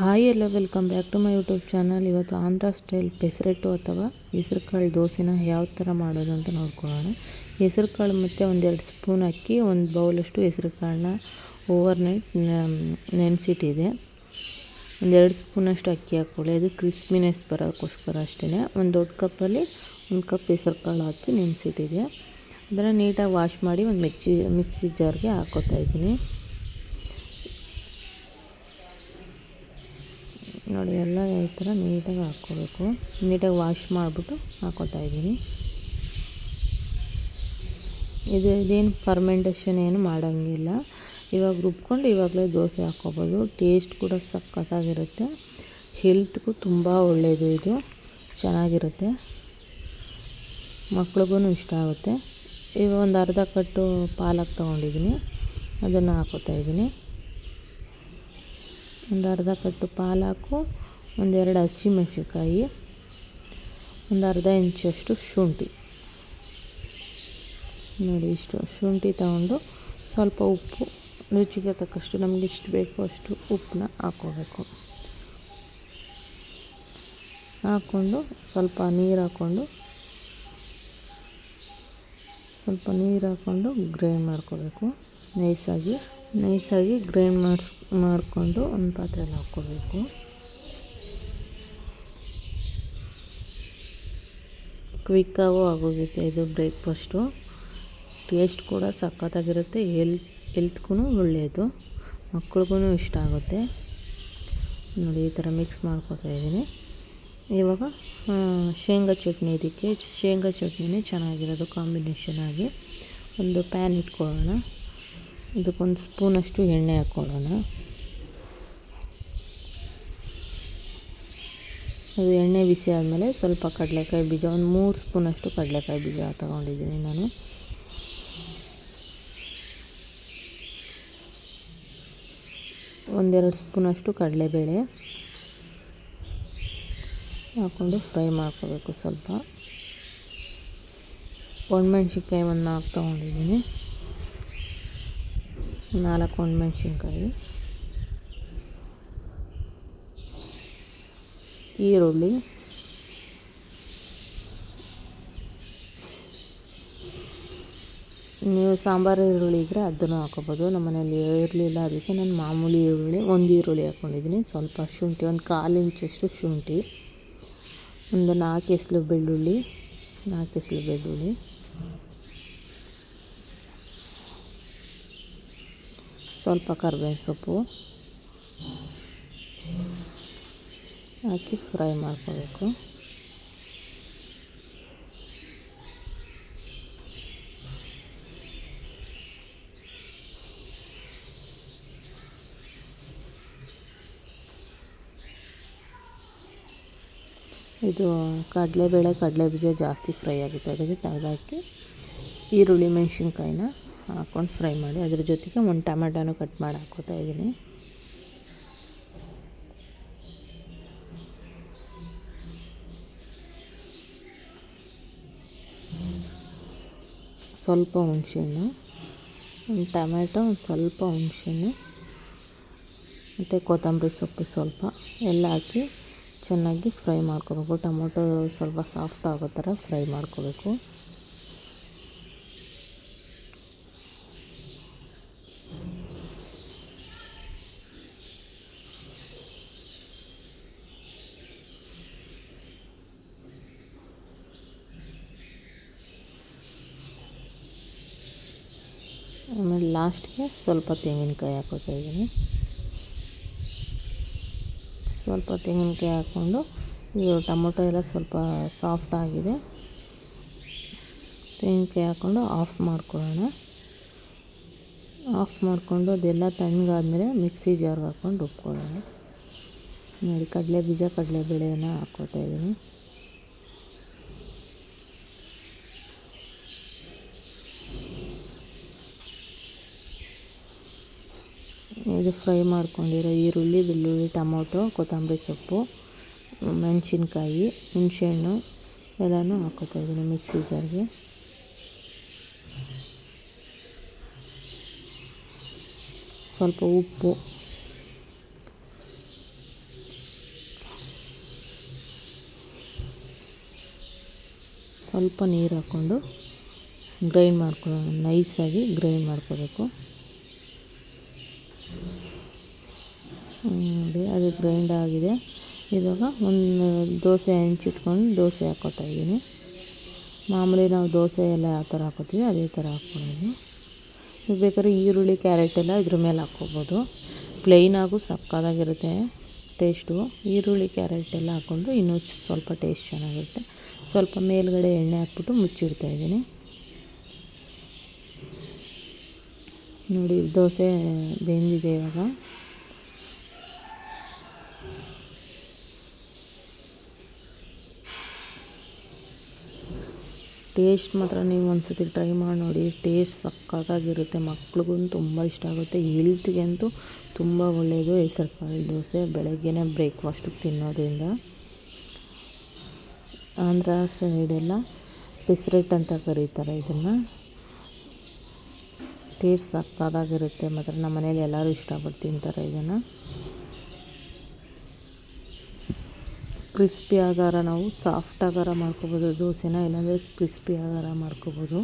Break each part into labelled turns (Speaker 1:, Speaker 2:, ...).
Speaker 1: Hi ಎಲ್ಲ, welcome back to my YouTube channel. ಇವತ್ತು Andhra style pesarattu ಅಥವಾ ಹೆಸರುಕಾಳು ದೋಸೆನ ಯಾವ ಥರ ಮಾಡೋದು ಅಂತ ನೋಡ್ಕೊಳ್ಳೋಣ. ಹೆಸರುಕಾಳು ಮತ್ತು ಒಂದೆರಡು ಸ್ಪೂನ್ ಅಕ್ಕಿ, ಒಂದು ಬೌಲಷ್ಟು ಹೆಸರು ಕಾಳನ್ನ ಓವರ್ ನೈಟ್ ನೆನೆಸಿಟ್ಟಿದೆ. ಒಂದೆರಡು ಸ್ಪೂನಷ್ಟು ಅಕ್ಕಿ ಹಾಕ್ಕೊಳ್ಳಿ. ಅದು ಕ್ರಿಸ್ಪಿನೆಸ್ ಬರೋಕ್ಕೋಸ್ಕರ ಅಷ್ಟೇ ಒಂದು ದೊಡ್ಡ ಕಪ್ಪಲ್ಲಿ ಒಂದು ಕಪ್ ಹೆಸರುಕಾಳು ಹಾಕಿ ನೆನೆಸಿಟ್ಟಿದೆ. ಅದನ್ನು ನೀಟಾಗಿ ವಾಶ್ ಮಾಡಿ ಒಂದು ಮಿಕ್ಸಿ ಮಿಕ್ಸಿ ಜಾರ್ಗೆ ಹಾಕೋತಾ ಇದ್ದೀನಿ. ನೋಡಿ, ಎಲ್ಲ ಈ ಥರ ನೀಟಾಗಿ ಹಾಕ್ಕೋಬೇಕು. ನೀಟಾಗಿ ವಾಶ್ ಮಾಡಿಬಿಟ್ಟು ಹಾಕೋತಾ ಇದ್ದೀನಿ. ಇದು ಇದೇನು ಫರ್ಮೆಂಟೇಷನ್ ಏನು ಮಾಡೋಂಗಿಲ್ಲ. ಇವಾಗ ರುಬ್ಕೊಂಡು ಇವಾಗಲೇ ದೋಸೆ ಹಾಕ್ಕೋಬೋದು. ಟೇಸ್ಟ್ ಕೂಡ ಸಖತ್ತಾಗಿರುತ್ತೆ. ಹೆಲ್ತ್ಗೂ ತುಂಬ ಒಳ್ಳೆಯದು ಇದು. ಚೆನ್ನಾಗಿರುತ್ತೆ. ಮಕ್ಳಿಗೂ ಇಷ್ಟ ಆಗುತ್ತೆ. ಈಗ ಒಂದು ಅರ್ಧ ಕಟ್ಟು ಪಾಲಕ್ ತೊಗೊಂಡಿದ್ದೀನಿ. ಅದನ್ನು ಹಾಕೋತಾ ಇದ್ದೀನಿ. ಒಂದು ಅರ್ಧ ಕಟ್ಟು ಪಾಲಾಕು, ಒಂದೆರಡು ಹಸಿಮೆಣ್ಸಿನ್ಕಾಯಿ ಒಂದು ಅರ್ಧ ಇಂಚಷ್ಟು ಶುಂಠಿ. ನೋಡಿ, ಇಷ್ಟು ಶುಂಠಿ ತಗೊಂಡು ಸ್ವಲ್ಪ ಉಪ್ಪು, ರುಚಿಗೆ ತಕ್ಕಷ್ಟು ನಮಗೆ ಎಷ್ಟು ಬೇಕೋ ಅಷ್ಟು ಉಪ್ಪನ್ನ ಹಾಕ್ಕೋಬೇಕು. ಹಾಕ್ಕೊಂಡು ಸ್ವಲ್ಪ ನೀರು ಹಾಕ್ಕೊಂಡು, ಸ್ವಲ್ಪ ನೀರು ಹಾಕ್ಕೊಂಡು ಗ್ರೈಂಡ್ ಮಾಡ್ಕೋಬೇಕು. ನೈಸಾಗಿ. ನೈಸಾಗಿ ಗ್ರೈಂಡ್ ಮಾಡಿಸ್, ಮಾಡಿಕೊಂಡು ಒಂದು ಪಾತ್ರೆಯಲ್ಲಿ ಹಾಕ್ಕೋಬೇಕು. ಕ್ವಿಕ್ಕಾಗೂ ಆಗೋಗುತ್ತೆ ಇದು ಬ್ರೇಕ್ಫಾಸ್ಟು. ಟೇಸ್ಟ್ ಕೂಡ ಸಖತ್ತಾಗಿರುತ್ತೆ ಹೆಲ್ತ್ ಹೆಲ್ತ್ಗೂ ಒಳ್ಳೆಯದು ಮಕ್ಳಿಗೂ ಇಷ್ಟ ಆಗುತ್ತೆ. ನೋಡಿ, ಈ ಥರ ಮಿಕ್ಸ್ ಮಾಡ್ಕೊತಾ ಇದ್ದೀನಿ. ಇವಾಗ ಶೇಂಗಾ ಚಟ್ನಿ ಇದಕ್ಕೆ, ಶೇಂಗಾ ಚಟ್ನಿನೇ ಚೆನ್ನಾಗಿರೋದು ಕಾಂಬಿನೇಷನ್ ಆಗಿ. ಒಂದು ಪ್ಯಾನ್ ಇಟ್ಕೊಳ್ಳೋಣ. ಇದಕ್ಕೊಂದು ಸ್ಪೂನಷ್ಟು ಎಣ್ಣೆ ಹಾಕ್ಕೊಳ್ಳೋಣ. ಅದು ಎಣ್ಣೆ ಬಿಸಿ ಆದಮೇಲೆ ಸ್ವಲ್ಪ ಕಡಲೆಕಾಯಿ ಬೀಜ, ಒಂದು ಮೂರು ಸ್ಪೂನಷ್ಟು ಕಡಲೆಕಾಯಿ ಬೀಜ ತಗೊಂಡಿದ್ದೀನಿ ನಾನು. ಒಂದೆರಡು ಸ್ಪೂನಷ್ಟು ಕಡಲೆಬೇಳೆ ಹಾಕ್ಕೊಂಡು ಫ್ರೈ ಮಾಡ್ಕೋಬೇಕು ಸ್ವಲ್ಪ. ಒಣಮೆಣ್ಸಿನ್ಕಾಯಿ ಒಂದು ನಾಲ್ಕು ತೊಗೊಂಡಿದ್ದೀನಿ. ನಾಲ್ಕು ಒಣಮೆಣ್ಸಿನ್ಕಾಯಿ ಈರುಳ್ಳಿ. ನೀವು ಸಾಂಬಾರು ಈರುಳ್ಳಿ ಇದ್ದರೆ ಅದನ್ನು ಹಾಕೋಬೋದು. ನಮ್ಮ ಮನೇಲಿ ಇರಲಿಲ್ಲ ಅದಕ್ಕೆ ನಾನು ಮಾಮೂಲಿ ಈರುಳ್ಳಿ, ಒಂದು ಈರುಳ್ಳಿ ಹಾಕ್ಕೊಂಡಿದ್ದೀನಿ ಸ್ವಲ್ಪ ಶುಂಠಿ, ಒಂದು ಕಾಲು ಇಂಚಷ್ಟು ಶುಂಠಿ, ಒಂದು ನಾಲ್ಕು ಎಸ್ಲು ಬೆಳ್ಳುಳ್ಳಿ, ನಾಲ್ಕು ಎಸ್ಲು ಬೆಳ್ಳುಳ್ಳಿ. ಸ್ವಲ್ಪ ಕರ್ಬೇವಿನ ಸೊಪ್ಪು. ಹಾಕಿ ಫ್ರೈ ಮಾಡ್ಕೋಬೇಕು. ಇದು ಕಡಲೆಬೇಳೆ ಕಡಲೆ ಬೀಜ ಜಾಸ್ತಿ ಫ್ರೈ ಆಗುತ್ತೆ. ಅದಕ್ಕೆ ತೆಗೆದಾಕಿ ಈರುಳ್ಳಿ ಮೆಣಸಿನ್ಕಾಯಿನ ಹಾಕ್ಕೊಂಡು ಫ್ರೈ ಮಾಡಿ ಅದ್ರ ಜೊತೆಗೆ ಒಂದು ಟೊಮೆಟೊನೂ ಕಟ್ ಮಾಡಿ ಹಾಕ್ಕೋತಾ ಇದ್ದೀನಿ. ಸ್ವಲ್ಪ ಹುಣಸೆಹಣ್ಣು, ಒಂದು ಟೊಮೆಟೊ, ಒಂದು ಸ್ವಲ್ಪ ಹುಣಸೆಹಣ್ಣು, ಮತ್ತು ಕೊತ್ತಂಬರಿ ಸೊಪ್ಪು ಸ್ವಲ್ಪ ಎಲ್ಲ ಹಾಕಿ ಚೆನ್ನಾಗಿ ಫ್ರೈ ಮಾಡ್ಕೋಬೇಕು. ಟೊಮೊಟೊ ಸ್ವಲ್ಪ ಸಾಫ್ಟ್ ಆಗೋ ಥರ ಫ್ರೈ ಮಾಡ್ಕೋಬೇಕು. ಆಮೇಲೆ ಲಾಸ್ಟ್ಗೆ ಸ್ವಲ್ಪ ತೆಂಗಿನಕಾಯಿ ಹಾಕೋತಾ ಇದ್ದೀನಿ. ಸ್ವಲ್ಪ ತೆಂಗಿನಕಾಯಿ ಹಾಕ್ಕೊಂಡು ಇದು ಟೊಮೊಟೊ ಎಲ್ಲ ಸ್ವಲ್ಪ ಸಾಫ್ಟ್ ಆಗಿದೆ. ತೆಂಗಿನಕಾಯಿ ಹಾಕ್ಕೊಂಡು ಆಫ್ ಮಾಡ್ಕೊಳ್ಳೋಣ. ಆಫ್ ಮಾಡಿಕೊಂಡು ಅದೆಲ್ಲ ತಣ್ಣಗಾದ್ಮೇಲೆ ಮಿಕ್ಸಿ ಜಾರ್ಗೆ ಹಾಕ್ಕೊಂಡು ರುಬ್ಕೊಳ್ಳೋಣ. ನೋಡಿ, ಕಡಲೆ ಬೀಜ ಕಡಲೆಬೇಳೆನ ಹಾಕ್ಕೋತಾ ಇದ್ದೀನಿ. ಇದು ಫ್ರೈ ಮಾಡ್ಕೊಂಡಿರೋ ಈರುಳ್ಳಿ, ಬೆಳ್ಳುಳ್ಳಿ, ಟೊಮೊಟೊ, ಕೊತ್ತಂಬರಿ ಸೊಪ್ಪು, ಮೆಣಸಿನ್ಕಾಯಿ, ಹುಣಸೆಹಣ್ಣು ಎಲ್ಲನೂ ಹಾಕ್ಕೋತಾ ಇದ್ದೀನಿ ಮಿಕ್ಸಿ ಜಾರ್ಗೆ. ಸ್ವಲ್ಪ ಉಪ್ಪು. ಸ್ವಲ್ಪ ನೀರು ಹಾಕ್ಕೊಂಡು ಗ್ರೈಂಡ್ ಮಾಡ್ಕೊಳ್ಳೋಣ. ನೈಸಾಗಿ ಗ್ರೈಂಡ್ ಮಾಡ್ಕೋಬೇಕು. ಅದು ಗ್ರೈಂಡ್ ಆಗಿದೆ. ಇವಾಗ ಒಂದು ದೋಸೆ ಹೆಂಚಿಟ್ಕೊಂಡು ದೋಸೆ ಹಾಕ್ಕೋತಾ ಇದ್ದೀನಿ. ಮಾಮೂಲಿ ನಾವು ದೋಸೆ ಎಲ್ಲ ಯಾವ ಥರ ಹಾಕೋತೀವಿ ಅದೇ ಥರ ಹಾಕ್ಕೊಳ್ಳೋದು ಬೇಕಾದ್ರೆ ಈರುಳ್ಳಿ, ಕ್ಯಾರೆಟ್ ಎಲ್ಲ ಇದ್ರ ಮೇಲೆ ಹಾಕ್ಕೋಬೋದು. ಪ್ಲೈನಾಗೂ ಸಕ್ಕತ್ತಾಗಿರುತ್ತೆ ಟೇಸ್ಟು ಈರುಳ್ಳಿ, ಕ್ಯಾರೆಟ್ ಎಲ್ಲ ಹಾಕ್ಕೊಂಡು ಇನ್ನೂ ಸ್ವಲ್ಪ ಟೇಸ್ಟ್ ಚೆನ್ನಾಗಿರುತ್ತೆ. ಸ್ವಲ್ಪ ಮೇಲುಗಡೆ ಎಣ್ಣೆ ಹಾಕ್ಬಿಟ್ಟು ಮುಚ್ಚಿಡ್ತಾ ಇದ್ದೀನಿ. ನೋಡಿ, ದೋಸೆ ಬೆಂದಿದೆ ಇವಾಗ. ಟೇಸ್ಟ್ ಮಾತ್ರ ನೀವು ಒಂದು ಸತಿ ಟ್ರೈ ಮಾಡಿ ನೋಡಿ. ಟೇಸ್ಟ್ ಸಕ್ಕತ್ತಾಗಿರುತ್ತೆ ಮಕ್ಳಿಗೂ ತುಂಬ ಇಷ್ಟ ಆಗುತ್ತೆ. ಹೆಲ್ತ್ಗಂತೂ ತುಂಬ ಒಳ್ಳೆಯದು ಹೆಸರು ಕಾಳು ದೋಸೆ ಬೆಳಗ್ಗೆನೇ ಬ್ರೇಕ್ಫಾಸ್ಟಿಗೆ ತಿನ್ನೋದ್ರಿಂದ. ಆಂಧ್ರ ಸೈಡೆಲ್ಲ ಪೆಸ್ರೆಟ್ ಅಂತ ಕರೀತಾರೆ ಇದನ್ನು. ಟೇಸ್ಟ್ ಸಕ್ಕತ್ತಾಗಿರುತ್ತೆ ಮಾತ್ರ. ನಮ್ಮ ಮನೇಲಿ ಎಲ್ಲರೂ ಇಷ್ಟಪಟ್ಟು ತಿಂತಾರೆ ಇದನ್ನು. ಕ್ರಿಸ್ಪಿ ಆಗಾರ ನಾವು, ಸಾಫ್ಟ್ ಆಗಾರ ಮಾಡ್ಕೋಬೋದು, ದೋಸೆನ, ಇಲ್ಲಾಂದರೆ ಕ್ರಿಸ್ಪಿ ಆಗಾರ ಮಾಡ್ಕೋಬೋದು.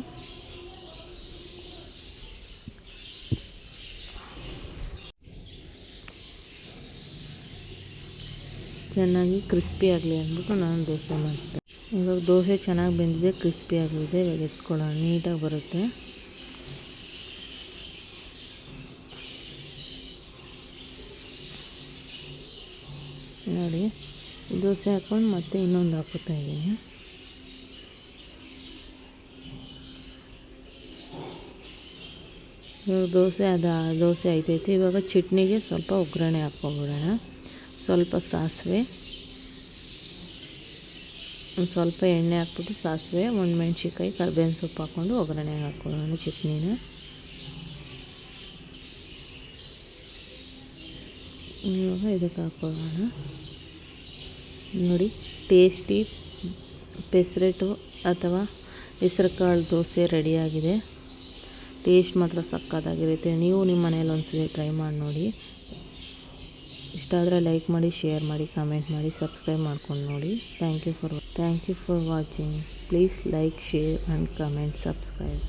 Speaker 1: ಚೆನ್ನಾಗಿ ಕ್ರಿಸ್ಪಿ ಆಗಲಿ ಅಂದ್ಬಿಟ್ಟು ನಾನು ದೋಸೆ ಮಾಡ್ತೀನಿ. ಇವಾಗ ದೋಸೆ ಚೆನ್ನಾಗಿ ಬೆಂದಿದೆ, ಕ್ರಿಸ್ಪಿ ಆಗಿದೆ, ಇವಾಗ ಎತ್ಕೊಳ್ಳೋಣ, ನೀಟಾಗಿ ಬರುತ್ತೆ. ನೋಡಿ. ದೋಸೆ ಹಾಕ್ಕೊಂಡು ಮತ್ತೆ ಇನ್ನೊಂದು ಹಾಕೋತಾ ಇದ್ದೀನಿ. ಇವಾಗ ದೋಸೆ ಅದು ದೋಸೆ ಆಯ್ತೈತೆ. ಇವಾಗ ಚಟ್ನಿಗೆ ಸ್ವಲ್ಪ ಒಗ್ಗರಣೆ ಹಾಕ್ಕೊಬಿಡೋಣ. ಸ್ವಲ್ಪ ಸಾಸಿವೆ. ಒಂದು ಸ್ವಲ್ಪ ಎಣ್ಣೆ ಹಾಕ್ಬಿಟ್ಟು ಸಾಸಿವೆ ಒಂದು ಮೆಣ್ಸಿನ್ಕಾಯಿ ಕರ್ಬೇವಿನ ಸೊಪ್ಪು ಹಾಕ್ಕೊಂಡು ಒಗ್ಗರಣೆ ಹಾಕ್ಕೊಳ್ಳೋಣ ಚಟ್ನಿನ. ಇವಾಗ ಇದಕ್ಕೆ ಹಾಕ್ಕೊಳ್ಳೋಣ. ನೋಡಿ ಟೇಸ್ಟಿ ಪೆಸ್ರೆಟು ಅಥವಾ ಹೆಸರುಕಾಳು ದೋಸೆ ರೆಡಿಯಾಗಿದೆ ಟೇಸ್ಟ್ ಮಾತ್ರ ಸಕ್ಕತ್ತಾಗಿರುತ್ತೆ. ನೀವು ನಿಮ್ಮ ಮನೇಲಿ ಒಂದ್ಸತಿ ಟ್ರೈ ಮಾಡಿ ನೋಡಿ. ಇಷ್ಟ ಆದರೆ ಲೈಕ್ ಮಾಡಿ ಶೇರ್ ಮಾಡಿ ಕಮೆಂಟ್ ಮಾಡಿ ಸಬ್ಸ್ಕ್ರೈಬ್ ಮಾಡ್ಕೊಂಡು ನೋಡಿ. Thank you for thank you for watching please like share and comment subscribe